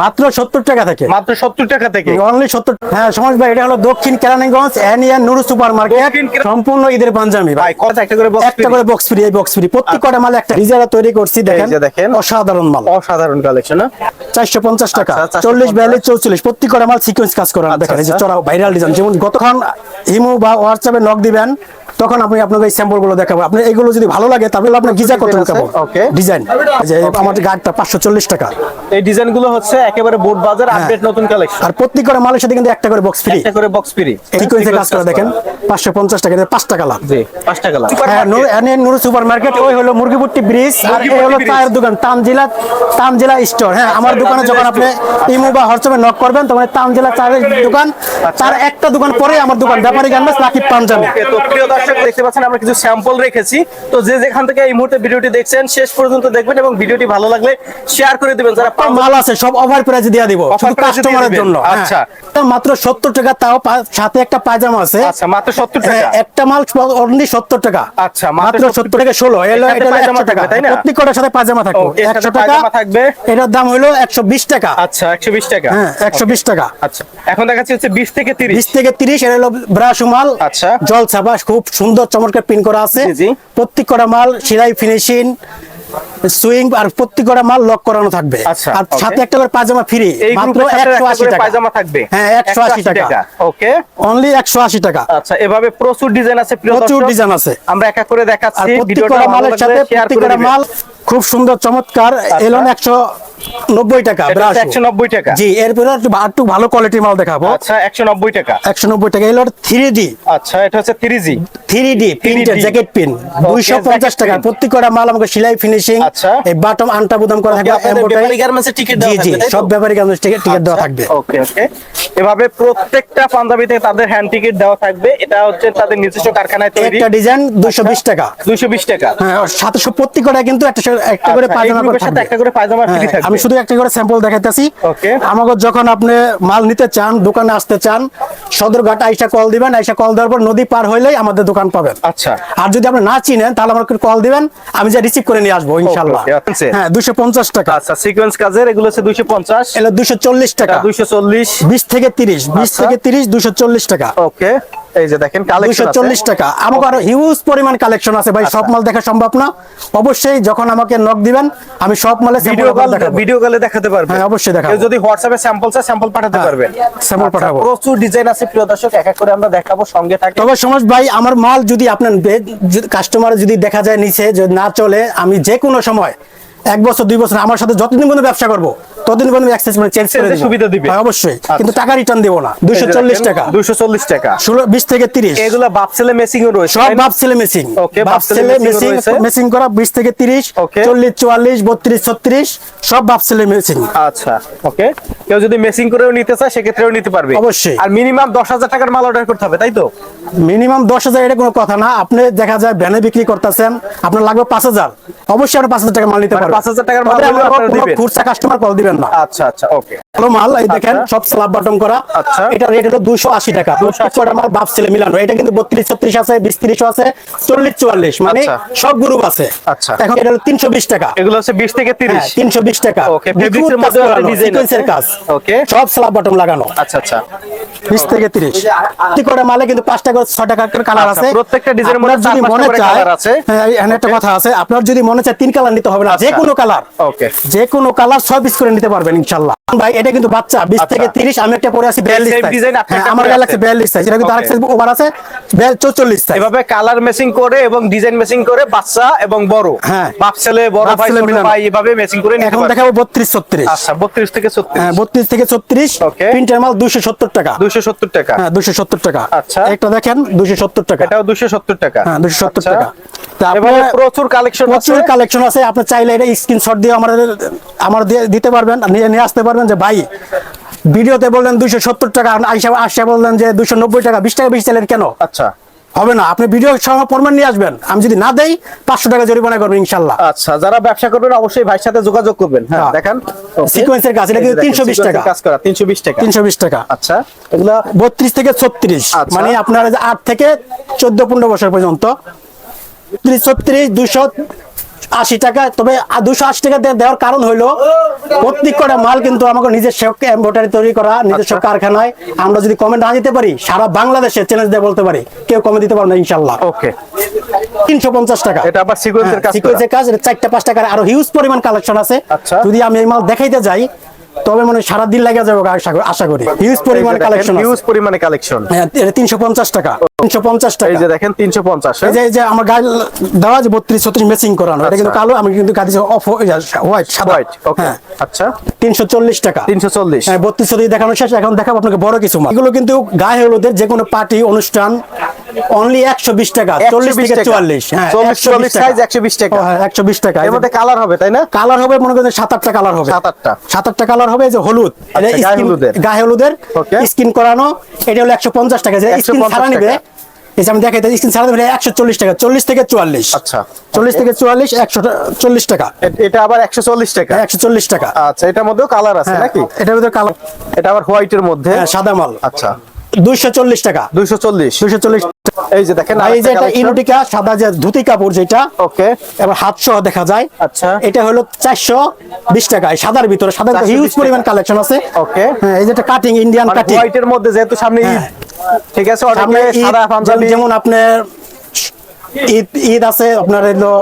মাত্র সত্তর টাকা থেকে। মাত্র সত্তর টাকা থেকে। অনলি সত্তর হ্যাঁ সমাজ ভাই এটা হলো দক্ষিণ কেরানীগঞ্জ এনিয়ান নুরু সুপার মার্কেট সম্পূর্ণ ঈদের পাঞ্জাবি ভাই। একটা করে একটা করে বক্স ফ্রি এই বক্স ফ্রি প্রত্যেক কটা মাল একটা ডিজাইন তৈরি করছি দেখেন। দেখেন। অসাধারণ মাল। অসাধারণ কালেকশন চারশো পঞ্চাশ টাকা। আচ্ছা, 450 চল্লিশ বিয়াল্লিশ চৌচল্লিশ। প্রত্যেক কটা মাল সিকোয়েন্স কাজ করা আচ্ছা, দেখেন এই যে আচ্ছা। চড়া ভাইরাল ডিজাইন যেমন গতক্ষণ হিমু বা হোয়াটসঅ্যাপে নক দিবেন তখন আপনি আপনাকে এই স্যাম্পলগুলো দেখাবো। আপনি এগুলো যদি ভালো লাগে তাহলে আপনার গিজা কত দেখাবো okay. ডিজাইন যে আমাদের গাড়িটা পাঁচশো চল্লিশ টাকা। এই ডিজাইনগুলো হচ্ছে একেবারে বোর্ড বাজার হ্যাঁ। আপডেট নতুন কালেকশন আর প্রত্যেক কটা মালের সাথে কিন্তু একটা করে বক্স ফ্রি একটা করে বক্স ফ্রি সিকোয়েন্সে কাজ করা দেখেন? পাঁচশো পঞ্চাশ টাকা পাঁচ টাকা লাভ জি পাঁচ টাকা লাভ হ্যাঁ নূর এনে নূর সুপার মার্কেট ওই হলো মুরগিপুট্টি ব্রিজ আর এই হলো চায়ের দোকান তানজিলা তানজিলা স্টোর হ্যাঁ আমার দোকানে যখন আপনি ইমো বা হোয়াটসঅ্যাপে নক করবেন তখন এই তানজিলা চায়ের দোকান তার একটা দোকান পরে আমার দোকান ব্যাপারী গার্মেন্টস রাকিব পাঞ্জাবি। তো প্রিয় দর্শক দেখতে পাচ্ছেন আমরা কিছু স্যাম্পল রেখেছি। তো যে যেখান থেকে এই মুহূর্তে ভিডিওটি দেখছেন শেষ পর্যন্ত দেখবেন এবং ভিডিওটি ভালো লাগলে শেয়ার করে দিবেন। যারা মাল আছে সব ওভার প্রাইজে দিয়ে দিব শুধু কাস্টমারের জন্য। আচ্ছা। হ্যাঁ। মাত্র সত্তর টাকা তাও সাথে একটা পায়জামা আছে। আচ্ছা মাত্র সত্তর হ্যাঁ, টাকা। একটা মাল অনলি সত্তর টাকা। আচ্ছা, মাত্র মাত্র 70 সত্তর টাকা ষোলো এলো এর সাথে এটা পায়জামা 100 টাকা। থাকবে, তাই না? প্রত্যেক কটার সাথে পায়জামা থাকবে। ও, এর সাথে একশো টাকা পায়জামা থাকবে। এটার দাম হলো একশো বিশ টাকা। আচ্ছা একশো বিশ টাকা। হ্যাঁ একশো বিশ টাকা। আচ্ছা এখন দেখাচ্ছি হচ্ছে বিশ থেকে তিরিশ। বিশ থেকে তিরিশ এর হলো ব্রাশ মাল আচ্ছা। জল ছাপা খুব সুন্দর চমৎকার পিন করা আছে। প্রত্যেক কটা মাল সেলাই ফিনিশিং সুইং আর মাল লক করানো থাকবে। আচ্ছা, আর সাথে একটা করে পাজামা ফ্রি মাত্র গ্রুপের সাথে একশো একটা আশি করে টাকা। পায়জামা থাকবে। হ্যাঁ একশো আশি টাকা। ওকে অনলি একশো আশি টাকা। আচ্ছা এভাবে প্রচুর ডিজাইন আছে প্রিয় প্রচুর ডিজাইন আছে। আমরা এক এক করে দেখাচ্ছি ভিডিওটা মালের সাথে। মাল খুব সুন্দর চমৎকার। এলন একশো নব্বই টাকা এটা ব্রাশ 190 টাকা। জি এরপরে একটু একটু ভালো কোয়ালিটির মাল দেখাবো। আচ্ছা একশো নব্বই টাকা। একশো নব্বই টাকা এলো থ্রি ডি আচ্ছা এটা হচ্ছে থ্রি জি থ্রি ডি প্রিন্টের জ্যাকেট পিন দুইশো পঞ্চাশ টাকা। মাল আমাকে সেলাই ফিনিশিং আচ্ছা। এই বাটম আন্টা বুদাম করা থাকবে দেওয়া জি? সব ব্যাপারী গার্মেন্টস টিকিট টিকিট দেওয়া থাকবে। ওকে ওকে এভাবে প্রত্যেকটা পাঞ্জাবিতে তাদের হ্যান্ড টিকিট দেওয়া থাকবে। এটা হচ্ছে তাদের নিজস্ব কারখানায় তৈরি। একটা ডিজাইন দুইশো বিশ টাকা। দুইশো বিশ টাকা। হ্যাঁ আর সাথে সব প্রত্যেক কটা কিন্তু একটা একটা করে আচ্ছা, পায়জামা করে সাথে একটা করে পায়জামা ফ্রি থাকবে। আমি শুধু একটা করে স্যাম্পল দেখাইতেছি. আমাকে যখন আপনি মাল নিতে চান দোকানে আসতে চান সদরঘাট আইসা কল দিবেন আইসা কল দেওয়ার পর নদী পার হইলেই আমাদের দোকান পাবেন। আচ্ছা। আর যদি আপনি না চিনেন তাহলে আমাকে কল দিবেন আমি যা রিসিভ করে নিয়ে আসব আছে। হ্যাঁ দুশো পঞ্চাশ টাকা। আচ্ছা সিকোয়েন্স কাজের এগুলো হচ্ছে দুইশো পঞ্চাশ। এলো দুশো চল্লিশ টাকা। দুইশো চল্লিশ। বিশ থেকে তিরিশ বিশ আচ্ছা। থেকে তিরিশ দুশো চল্লিশ টাকা। ওকে এই যে দেখেন কালেকশন চল্লিশ টাকা। আমাকে আরও হিউজ পরিমাণ কালেকশন আছে ভাই সব মাল দেখা সম্ভব না। অবশ্যই যখন আমাকে নক দিবেন আমি সব মালে ভিডিও কল ভিডিও কলে দেখাতে পারবে হ্যাঁ, অবশ্যই দেখাবো। কেউ যদি হোয়াটসঅ্যাপে স্যাম্পল চায় স্যাম্পল পাঠাতে পারবেন। sample পাঠাবো। প্রচুর ডিজাইন আছে প্রিয় দর্শক এক এক করে আমরা দেখাবো সঙ্গে থাকে। তবে সমাজ ভাই আমার মাল যদি আপনার কাস্টমার যদি দেখা যায় নিচে যে না চলে আমি যে কোনো সময় এক বছর দুই বছর আমার সাথে যতদিন পর্যন্ত ব্যবসা করব ততদিন পর্যন্ত অ্যাক্সেস মানে চেঞ্জ করে দেবো। সুবিধা দিবে। হ্যাঁ, অবশ্যই। আচ্ছা। কিন্তু টাকা রিটার্ন দেবো না। দুইশো চল্লিশ টাকা। দুইশো চল্লিশ টাকা। ষোলো বিশ থেকে তিরিশ। এগুলো বাপ ছেলে মেসিং রয়েছে সব বাপ ছেলে মেসিং Okay, বাপ ছেলে মেসিং মেসিং করা বিশ থেকে তিরিশ Okay. চল্লিশ চুয়াল্লিশ বত্রিশ ছত্রিশ সব বাপ ছেলে মেসিং আচ্ছা ওকে কেউ যদি মেসিং করেও নিতে চায় সেক্ষেত্রেও নিতে পারবে। অবশ্যই। আর মিনিমাম দশ হাজার টাকার মাল অর্ডার করতে হবে তাই তো? মিনিমাম দশ হাজার এটা কোনো কথা না। আপনি দেখা যায় ভ্যানে বিক্রি করতেছেন আপনার লাগবে পাঁচ হাজার। অবশ্যই আপনি পাঁচ হাজার টাকা মাল নিতে মানে পারবেন। 5,000 টাকার মাল। খুচরা কাস্টমার কল দিবেন না। আচ্ছা আচ্ছা ওকে। ভালো মাল এই দেখেন আচ্ছা। সব স্ল্যাব বাটন করা। আচ্ছা। এটা রেট হলো দুশো আশি টাকা। মাল বাপ ছেলে মিলানো। এটা কিন্তু আছে আছে মানে আচ্ছা। সব গ্রুপ আছে। আচ্ছা। এখন এটা হলো টাকা। এগুলো থেকে টাকা। Okay, নিখুঁত এর মধ্যে করানো, আছে। কাজ। Okay. সব স্ল্যাব বাটন লাগানো। আচ্ছা আচ্ছা। বিশ থেকে তিরিশ। প্রত্যেকটা মালে কিন্তু পাঁচ টাকা ছ টাকা কালার আছে। প্রত্যেকটা ডিজাইনের মধ্যে আপনার যদি মনে করে চায় আছে। হ্যাঁ এখানে একটা কথা আছে। আপনার যদি মনে চায় তিন কালার নিতে হবে না যে। কোনো কালার ওকে। যে কোনো কালার ছয় পিস করে নিতে পারবেন ইনশাল্লাহ ভাই এটা কিন্তু বাচ্চা বিশ আচ্ছা। থেকে তিরিশ আমি একটা পরে আছি বিয়াল্লিশ আপনি আমার গায়ে লাগছে বিয়াল্লিশ সাইজ এটা কিন্তু আরেক সাইজ ওভার আছে চৌচল্লিশ সাইজ এভাবে কালার মেসিং করে এবং ডিজাইন মেসিং করে বাচ্চা এবং বড়। হ্যাঁ। বাপ ছেলে বড় ভাই ছেলে ছোট মিলানো। ভাই এভাবে মেসিং করে এখন দেখাবো বত্রিশ ছত্রিশ। আচ্ছা বত্রিশ থেকে ছত্রিশ। হ্যাঁ বত্রিশ থেকে ছত্রিশ। প্রিন্টের মাল দুশো সত্তর টাকা। দুইশো সত্তর টাকা। হ্যাঁ দুশো সত্তর টাকা। আচ্ছা। একটা দেখেন দুশো সত্তর টাকা। এটাও দুশো সত্তর টাকা। হ্যাঁ দুশো সত্তর আচ্ছা। টাকা। প্রচুর কালেকশন প্রচুর কালেকশন আছে আপনি চাইলে এটা স্ক্রিনশট দিয়ে আমাদের আমার দিয়ে দিতে পারবেন। নিয়ে নিয়ে আসতে পারবেন যে ভাই ভিডিওতে বললেন দুইশো সত্তর টাকা আইসা আসা বললেন যে দুশো নব্বই টাকা বিশ টাকা বেশি চাইলেন কেন? আচ্ছা। হবে না আপনি ভিডিও সময় প্রমাণ নিয়ে আসবেন। আমি যদি না দেই পাঁচশো টাকা জরিমানা করবেন ইনশাল্লাহ। আচ্ছা যারা ব্যবসা করবেন অবশ্যই ভাইয়ের সাথে যোগাযোগ করবেন। হ্যাঁ হ্যাঁ। দেখেন। Sequence-এর কাজ, এটা কিন্তু 320 টাকা। কাজ করা তিনশো বিশ টাকা। তিনশো বিশ টাকা। আচ্ছা। এগুলা বত্রিশ থেকে ছত্রিশ আচ্ছা। মানে আপনার আট থেকে চোদ্দ পনেরো বছর পর্যন্ত। ত্রিশ ছত্রিশ দুশো আশি টাকা তবে দুশো আশি টাকা দেওয়ার কারণ হইল প্রত্যেক কটা মাল কিন্তু আমাকে নিজস্ব এম্বোটারি তৈরি করা নিজস্ব আচ্ছা। কারখানায়। আমরা যদি কমেন্ট না দিতে পারি সারা বাংলাদেশে চ্যালেঞ্জ দিয়ে বলতে পারি কেউ কমে দিতে পারবে না ইনশাল্লাহ। ওকে তিনশো পঞ্চাশ টাকা। এটা আবার সিকোয়েন্সের কাজ সিকোয়েন্সের কাজ চারটা পাঁচ টাকার আরও হিউজ পরিমাণ কালেকশন আছে। আচ্ছা। যদি আমি এই মাল দেখাইতে যাই তবে মানে সারা দিন লাগে যাবে আশা করি- আশা করি হিউজ পরিমাণ কালেকশন হিউজ পরিমাণে কালেকশন হ্যাঁ তিনশো পঞ্চাশ টাকা। তিনশো পঞ্চাশ টাকা এই যে দেখেন পঞ্চাশ এই যে এই যে আমার গায়ে দেওয়া যে বত্রিশ ছত্রিশ ম্যাচিং করানো। এটা কিন্তু আচ্ছা। কালো আমি কিন্তু কাঁদিছি অফ হোয়াইট সাদা। হোয়াইট ওকে হ্যাঁ। আচ্ছা। তিনশো চল্লিশ টাকা। তিনশো চল্লিশ। হ্যাঁ দেখানো শেষ এখন দেখাবো আপনাকে বড় কিছু মাল। এগুলো কিন্তু গায়ে হলুদের যে কোনো পার্টি অনুষ্ঠান অনলি একশো বিশ টাকা চল্লিশ থেকে চুয়াল্লিশ হ্যাঁ চল্লিশ চল্লিশ সাইজ একশো বিশ টাকা। একশো বিশ টাকা। এর মধ্যে কালার হবে তাই না? কালার হবে মনে করেন সাত আটটা কালার হবে। সাত আটটা। সাত আটটা কালার হবে যে হলুদ। আচ্ছা, গায়ে হলুদের। স্কিন করানো এটা হলো একশো পঞ্চাশ টাকা। যে স্কিন ছাড়া নিবে। আমি দেখাই স্কিন ছাড়া একশো চল্লিশ টাকা চল্লিশ থেকে চুয়াল্লিশ। আচ্ছা। চল্লিশ থেকে চুয়াল্লিশ একশো চল্লিশ টাকা। এটা আবার একশো চল্লিশ টাকা। একশো চল্লিশ টাকা। আচ্ছা এটার মধ্যেও কালার আছে হ্যাঁ, নাকি? এটার ভিতরে কালার এটা আবার হোয়াইটের মধ্যে। হ্যাঁ, সাদা মাল। আচ্ছা। দুইশো চল্লিশ টাকা। দুইশো চল্লিশ। দুইশো চল্লিশ। এই যে দেখেন এই যে এটা ইনুটিকা সাদা যে ধুতি কাপড় যেটা ওকে। এবার হাতসহ দেখা যায়। আচ্ছা। এটা হলো চারশো বিশ টাকা এই সাদার ভিতরে সাদা 420 হিউজ পরিমাণ কালেকশন আছে। ওকে। হ্যাঁ এই যেটা কাটিং ইন্ডিয়ান কাটিং হোয়াইটের মধ্যে যেহেতু সামনে হ্যাঁ। ঠিক আছে অর্ডার সাদা পাঞ্জাবি যেমন- যেমন আপনার ঈদ ঈদ আছে আপনার এলো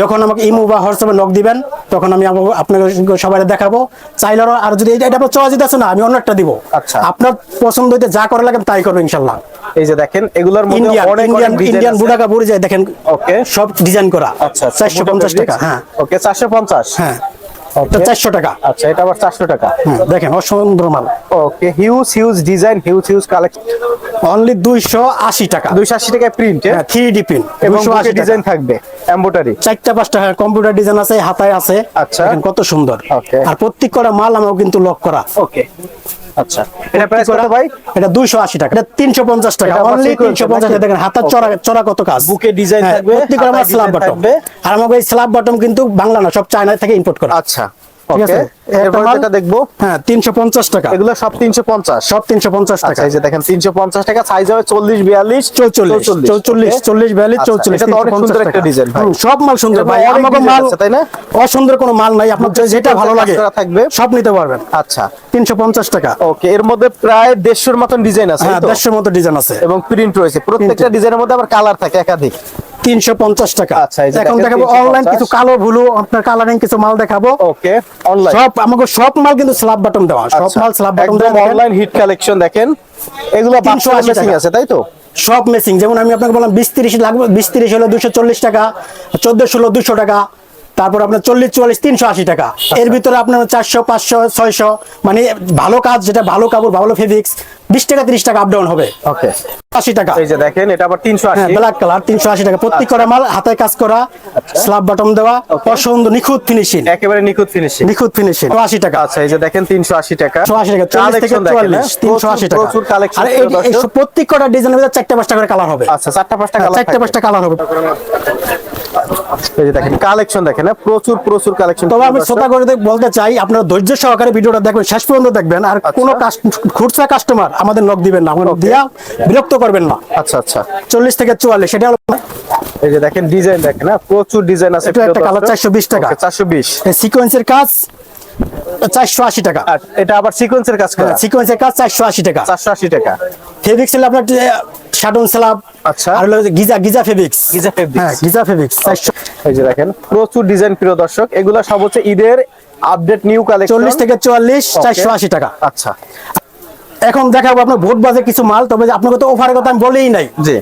যখন আমাকে ইমু বা হোয়াটসঅ্যাপে নক দিবেন তখন আমি আপনাকে সবাই দেখাবো। চাইলে আর যদি এটা আপনার চয়েস আছে না আমি অন্য একটা দিব। আচ্ছা। আপনার পছন্দ হইতে যা করা লাগে তাই করব ইনশাল্লাহ। এই যে দেখেন এগুলোর মধ্যে ইন্ডিয়ান অনেক ইন্ডিয়ান ইন্ডিয়ান বুড়া যায় দেখেন ওকে সব ডিজাইন করা। আচ্ছা চারশো পঞ্চাশ টাকা হ্যাঁ। ওকে চারশো পঞ্চাশ। হ্যাঁ। ওকে চারশো টাকা। আচ্ছা এটা আবার চারশো টাকা। হ্যাঁ, দেখেন অসুন্দর মাল। Okay huge huge design huge huge collection only দুইশো আশি টাকা। দুইশো আশি টাকা প্রিন্ট থ্রি ডি এবং ডিজাইন থাকবে এম্বোটারি চারটা পাঁচটা কম্পিউটার ডিজাইন আছে হাতায় আছে। আচ্ছা। কত সুন্দর। আর প্রত্যেক করা মাল আমাকে কিন্তু লক করা। ওকে আচ্ছা। এটা প্রাইস কত ভাই? এটা দুইশো আশি টাকা। এটা তিনশো পঞ্চাশ টাকা। অনলি নাকি? দেখেন হাতার চড়া চড়া কত কাজ? বুকে ডিজাইন হ্যাঁ, থাকবে প্রত্যেক কটা স্ল্যাব বটম আর আমার এই স্ল্যাব বটম কিন্তু বাংলা না সব চায়না থেকে ইম্পোর্ট করা। আচ্ছা। ঠিক আছে? এরপর যেটা দেখব? হ্যাঁ তিনশো পঞ্চাশ টাকা। এগুলো সব তিনশো পঞ্চাশ? সব তিনশো পঞ্চাশ টাকা। আচ্ছা এই যে দেখেন তিনশো পঞ্চাশ টাকা সাইজ হবে চল্লিশ বিয়াল্লিশ চৌচল্লিশ চৌচল্লিশ okay? চল্লিশ বিয়াল্লিশ আচ্ছা, চৌচল্লিশ এটা অনেক সুন্দর একটা ডিজাইন ভাই। সব মাল সুন্দর ভাই। অনেক মাল আছে, তাই না? অসুন্দর কোনো মাল নাই আপনার যেটা ভালো লাগে। থাকবে। সব নিতে পারবেন। আচ্ছা। তিনশো পঞ্চাশ টাকা। ওকে এর মধ্যে প্রায় দেড়শোর মতন ডিজাইন আছে হ্যাঁ মতো ডিজাইন আছে। এবং প্রিন্ট রয়েছে। প্রত্যেকটা ডিজাইনের মধ্যে আবার কালার থাকে একাধিক। তিনশো পঞ্চাশ টাকা। আচ্ছা, এই যে এখন দেখাবো অনলাইন কিছু কালো ভুলু আপনার কালারিং কিছু মাল দেখাবো। ওকে অনলাইন সব আমাকে সব মাল কিন্তু স্ল্যাব বাটন দেওয়া। সব মাল স্ল্যাব বাটন আচ্ছা। দেওয়া অনলাইন হিট কালেকশন দেখেন। এগুলো 380 বাক্স আছে তাই তো? সব মেসিং যেমন আমি আপনাকে বললাম বিশ তিরিশ লাগবে বিশ তিরিশ হলো দুশো চল্লিশ টাকা চোদ্দ ষোলো দুশো টাকা তারপর আপনার চল্লিশ চুয়াল্লিশ তিনশো আশি টাকা। আচ্ছা। এর ভিতরে আপনার চারশো পাঁচশো ছয়শো মানে ভালো কাজ যেটা ভালো কাপড় ভালো ফেব্রিক্স বিশ টাকা তিরিশ টাকা আপ ডাউন হবে। ওকে আশি টাকা। এই যে দেখেন এটা আবার তিনশো ব্ল্যাক কালার তিনশো আশি টাকা। প্রত্যেক করা মাল হাতে কাজ করা স্ল্যাব বাটন দেওয়া পছন্দ নিখুঁত ফিনিশিং একেবারে নিখুঁত ফিনিশিং নিখুঁত ফিনিশিং আশি টাকা আচ্ছা এই যে দেখেন তিনশো আশি টাকা। একশো আশি টাকা চল্লিশ থেকে চুয়াল্লিশ হ্যাঁ? তিনশো আশি টাকা। প্রচুর কালেকশন প্রত্যেক কটা চারটা পাঁচটা করে কালার হবে। আচ্ছা চারটা পাঁচটা হ্যাঁ, কালার চারটা পাঁচটা কালার হবে। এই যে দেখেন কালেকশন দেখেন হ্যাঁ? প্রচুর প্রচুর কালেকশন তবে আমি শ্রোতা করে বলতে চাই আপনারা ধৈর্য সহকারে ভিডিওটা দেখবেন শেষ পর্যন্ত দেখবেন আর আচ্ছা। কোনো খুচরা কাস্টমার আমাদের নক দিবেন না আমাদের দিয়া বিরক্ত করবেন না। আচ্ছা আচ্ছা। চল্লিশ থেকে চুয়াল্লিশ সেটা হলো এই যে দেখেন ডিজাইন দেখেন হ্যাঁ? প্রচুর ডিজাইন আছে এটা একটা কালার চারশো বিশ টাকা। চারশো বিশ। সিকোয়েন্সের কাজ চারশো আশি টাকা। আর এটা আবার সিকোয়েন্সের কাজ করা। সিকোয়েন্সের কাজ চারশো আশি টাকা। চারশো আশি টাকা। ফেব্রিক্স হলে আপনার শাটন স্ল্যাব আচ্ছা। আর হলো Giza Giza fabrics Giza fabrics। হ্যাঁ গিজা ফেব্রিক্স এই যে দেখেন প্রচুর ডিজাইন প্রিয় দর্শক। এগুলো সব হচ্ছে ঈদের আপডেট নিউ কালেকশন চল্লিশ থেকে চুয়াল্লিশ চারশো আশি টাকা। আচ্ছা। এখন দেখাবো আপনার ভোট বাজে কিছু মাল তবে আপনাকে তো অফারের কথা আমি বলেই নাই। জি।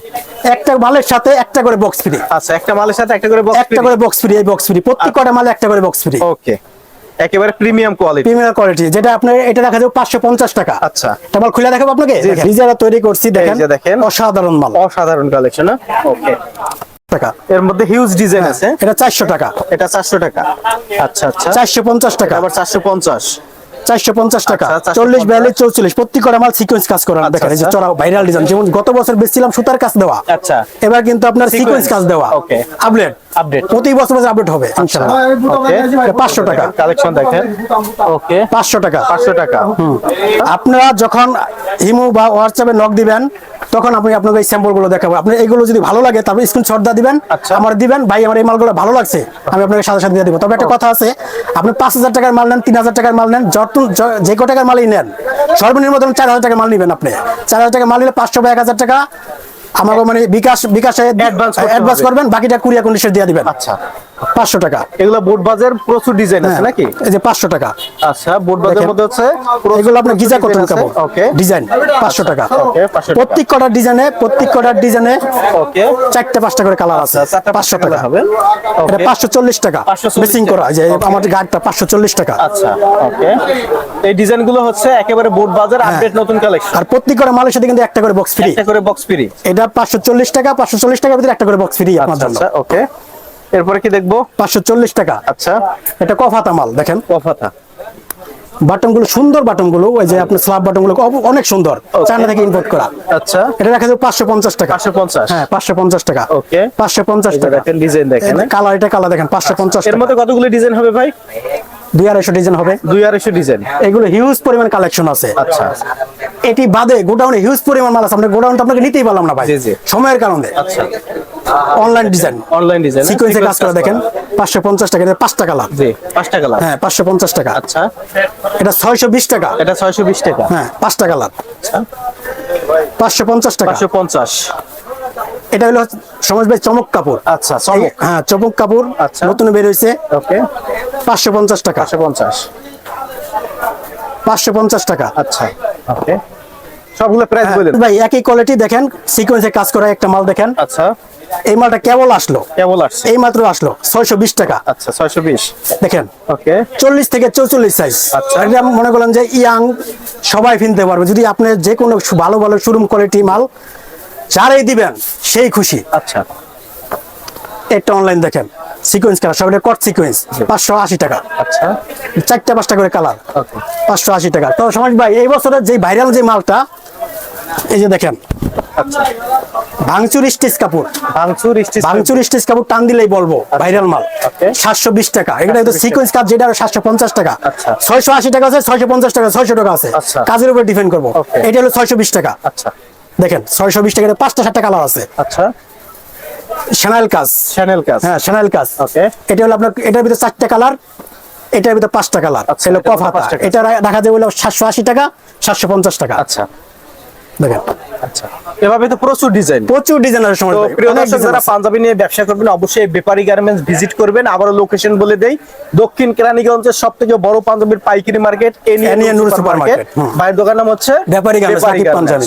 একটা মালের সাথে একটা করে বক্স ফ্রি আচ্ছা একটা মালের সাথে একটা করে বক্স একটা করে বক্স ফ্রি এই বক্স ফ্রি প্রত্যেক কটা মালে একটা করে বক্স ফ্রি ওকে একেবারে প্রিমিয়াম কোয়ালিটি প্রিমিয়ার কোয়ালিটি যেটা আপনার এটা রাখা যাবে পাঁচশো পঞ্চাশ টাকা। আচ্ছা। এটা মাল খুলে দেখাবো আপনাকে। নিজেরা তৈরি করছি দেখেন যে দেখেন। অসাধারণ মাল। অসাধারণ কালেকশন ওকে টাকা। এর মধ্যে হিউজ ডিজাইন আছে। এটা চারশো টাকা। এটা চারশো টাকা। আচ্ছা আচ্ছা। চারশো পঞ্চাশ টাকা। আবার চারশো পঞ্চাশ। চারশো পঞ্চাশ টাকা। 450 চল্লিশ বিয়াল্লিশ চৌচল্লিশ। প্রত্যেক মাল সিকোয়েন্স কাজ করা দেখেন যে। চড়া ভাইরাল ডিজাইন যেমন গত বছর বেচছিলাম সুতার কাজ দেওয়া। আচ্ছা। এবার কিন্তু আপনার সিকোয়েন্স কাজ দেওয়া। okay. আপডেট প্রতি বছর বছর আপডেট হবে ইনশাআল্লাহ। ওকে পাঁচশো টাকা। কালেকশন দেখেন। ওকে পাঁচশো টাকা। পাঁচশো টাকা। আপনারা যখন ইমো বা হোয়াটসঅ্যাপে নক দিবেন তখন আপনি আপনাকে এই স্যাম্পলগুলো দেখাবো। আপনি এইগুলো যদি ভালো লাগে তারপর স্ক্রিনশট দিয়ে দিবেন। আচ্ছা। আমার দিবেন। ভাই আমার এই মালগুলো ভালো লাগছে আমি আপনাকে সাথে সাথে দিয়ে দিব। তবে একটা কথা আছে আপনি পাঁচ হাজার টাকার মাল নেন তিন হাজার টাকার মাল নেন যত য- কো টাকার মালই নেন সর্বনিম্ন ধরুন চার হাজার টাকা মাল নেবেন আপনি। চার হাজার টাকা মাল নিলে পাঁচশো বা এক হাজার টাকা আমাকে মানে বিকাশ বিকাশে অ্যাডভান্স করবেন বাকিটা কুরিয়া কন্ডিশন দিয়ে দিবেন। আচ্ছা। পাঁচশো টাকা। এগুলো বোট বাজের প্রচুর ডিজাইন আছে হ্যাঁ, নাকি? এই যে পাঁচশো টাকা। আচ্ছা বোট বাজের দেখেন। মধ্যে হচ্ছে এগুলো আপনার গিজা ওকে ডিজাইন পাঁচশো টাকা। ওকে 500 টাকা। প্রত্যেক কটার ডিজাইনে প্রত্যেক কটার ডিজাইনে ওকে চারটে পাঁচটা করে কালার আছে। আচ্ছা, চারটে পাঁচশো পাঁচটা টাকা হবে। এটা Okay. পাঁচশো চল্লিশ টাকা। 540 মেসিং করা। যে আমাদের গাড়িটা পাঁচশো চল্লিশ টাকা। আচ্ছা ওকে এই ডিজাইনগুলো হচ্ছে একেবারে বোট বাজার আপডেট নতুন কালেকশন আর প্রত্যেক কটা মালের সাথে কিন্তু একটা করে বক্স ফ্রি একটা করে বক্স ফ্রি এটা পাঁচশো চল্লিশ টাকা পাঁচশো চল্লিশ টাকার ভিতরে একটা করে বক্স ফ্রি আপনার আচ্ছা জন্য। আচ্ছা ওকে এরপরে কি দেখব? পাঁচশো চল্লিশ টাকা। আচ্ছা। এটা কফাতা মাল দেখেন। কফাতা বাটনগুলো সুন্দর বাটনগুলো ওই যে আপনার স্ল্যাব বাটনগুলো অনেক সুন্দর। চায়না থেকে ইম্পোর্ট করা। আচ্ছা। এটা রাখা যাবে পাঁচশো পঞ্চাশ টাকা। পাঁচশো পঞ্চাশ। হ্যাঁ পাঁচশো পঞ্চাশ টাকা। ওকে পাঁচশো পঞ্চাশ টাকা। দেখেন ডিজাইন দেখেন হ্যাঁ? কালার এটা কালার দেখেন পাঁচশো পঞ্চাশ এর মধ্যে কতগুলো ডিজাইন হবে ভাই? দুই আড়াইশো ডিজাইন হবে। দুই আড়াইশো ডিজাইন এগুলো হিউজ পরিমাণ কালেকশন আছে। আচ্ছা। এটি বাদে গোডাউনে হিউজ পরিমাণ মাল আছে। আমরা গোডাউনটা আপনাকে নিতেই পারলাম না ভাই। সময়ের কারণে। আচ্ছা। অনলাইন ডিজাইন অনলাইন ডিজাইন সিকোয়েন্সে কাজ করা দেখেন পাঁচশো পঞ্চাশ টাকা এটা পাঁচটা কালার। জি 5 টাকা লাভ হ্যাঁ পাঁচশো পঞ্চাশ টাকা। আচ্ছা। এটা ছয়শো বিশ টাকা। এটা ছয়শো বিশ টাকা। হ্যাঁ পাঁচটা কালার। আচ্ছা। পাঁচশো পঞ্চাশ টাকা। পাঁচশো পঞ্চাস এটা হলো সমাজ ভাই চমক কাপড়। আচ্ছা চমক। হ্যাঁ চমক কাপড় আচ্ছা। নতুন বের হইছে ওকে। পাঁচশো পঞ্চাশ টাকা। পাঁচশো পঞ্চাশ। পাঁচশো পঞ্চাশ টাকা। আচ্ছা ওকে। সবগুলো প্রাইস বলেন ভাই একই কোয়ালিটি দেখেন সিকোয়েন্সে কাজ করা একটা মাল দেখেন। আচ্ছা। এই মালটা কেবল আসলো। কেবল আসছে। এই মাত্র আসলো ছয়শো বিশ টাকা। আচ্ছা ছয়শো বিশ। দেখেন ওকে। চল্লিশ থেকে চৌচল্লিশ সাইজ আচ্ছা। আমি মনে করলাম যে ইয়াং সবাই কিনতে পারবে। যদি আপনি যে কোনো ভালো ভালো শোরুম কোয়ালিটি মাল যারাই দিবেন সেই খুশি। আচ্ছা। একটা অনলাইন দেখেন। সিকোয়েন্স কালার সব কট সিকোয়েন্স পাঁচশো আশি টাকা। আচ্ছা। চারটা পাঁচটা করে কালার পাঁচশো আশি টাকা। তো সমাজ ভাই এই বছরের যে ভাইরাল যে মালটা এই যে দেখেন। আচ্ছা। ভাঙচুর স্টিচ কাপড়। ভাঙচুর স্টিচ ভাঙচুর স্টিচ কাপড় টান দিলেই বলব ভাইরাল মাল। সাতশো বিশ টাকা। এটা কিন্তু 720 সিকোয়েন্স কাজ যেটা সাতশো পঞ্চাশ টাকা। আচ্ছা। ছয়শো আশি টাকা আছে ছয়শো পঞ্চাশ টাকা ছয়শো টাকা আছে। আচ্ছা। কাজের উপর ডিপেন্ড করব। এটা হলো ছয়শো বিশ টাকা। আচ্ছা। দেখেন ছয়শো বিশ টাকা পাঁচটা সাতটা কালার আছে। আচ্ছা। সেনাইল কাজ। চ্যানেল কাজ। হ্যাঁ সেনাইল কাজ. এটা হলো আপনার এটার ভিতরে চারটা কালার এটার ভিতরে পাঁচটা কালার। আচ্ছা, হলো কফাতা পাঁচটা colour। এটা রাখা যাবে হলো সাতশো আশি টাকা সাতশো পঞ্চাশ টাকা। আচ্ছা। দেখেন। আচ্ছা। এভাবে তো প্রচুর ডিজাইন প্রচুর ডিজাইনের সময় প্রিয় দর্শক যারা পাঞ্জাবি নিয়ে ব্যবসা করবেন অবশ্যই গার্মেন্টস ভিজিট করবেন। আবারও লোকেশন বলে দেই দক্ষিণ কেরানীগঞ্জের সব থেকে বড় পাঞ্জাবির পাইকারি মার্কেট এনিয়া নূর সুপার মার্কেট। ভাইয়ের দোকান নাম হচ্ছে ব্যাপারী গার্মেন্টস গার্মেন্টস। পাঞ্জাবি?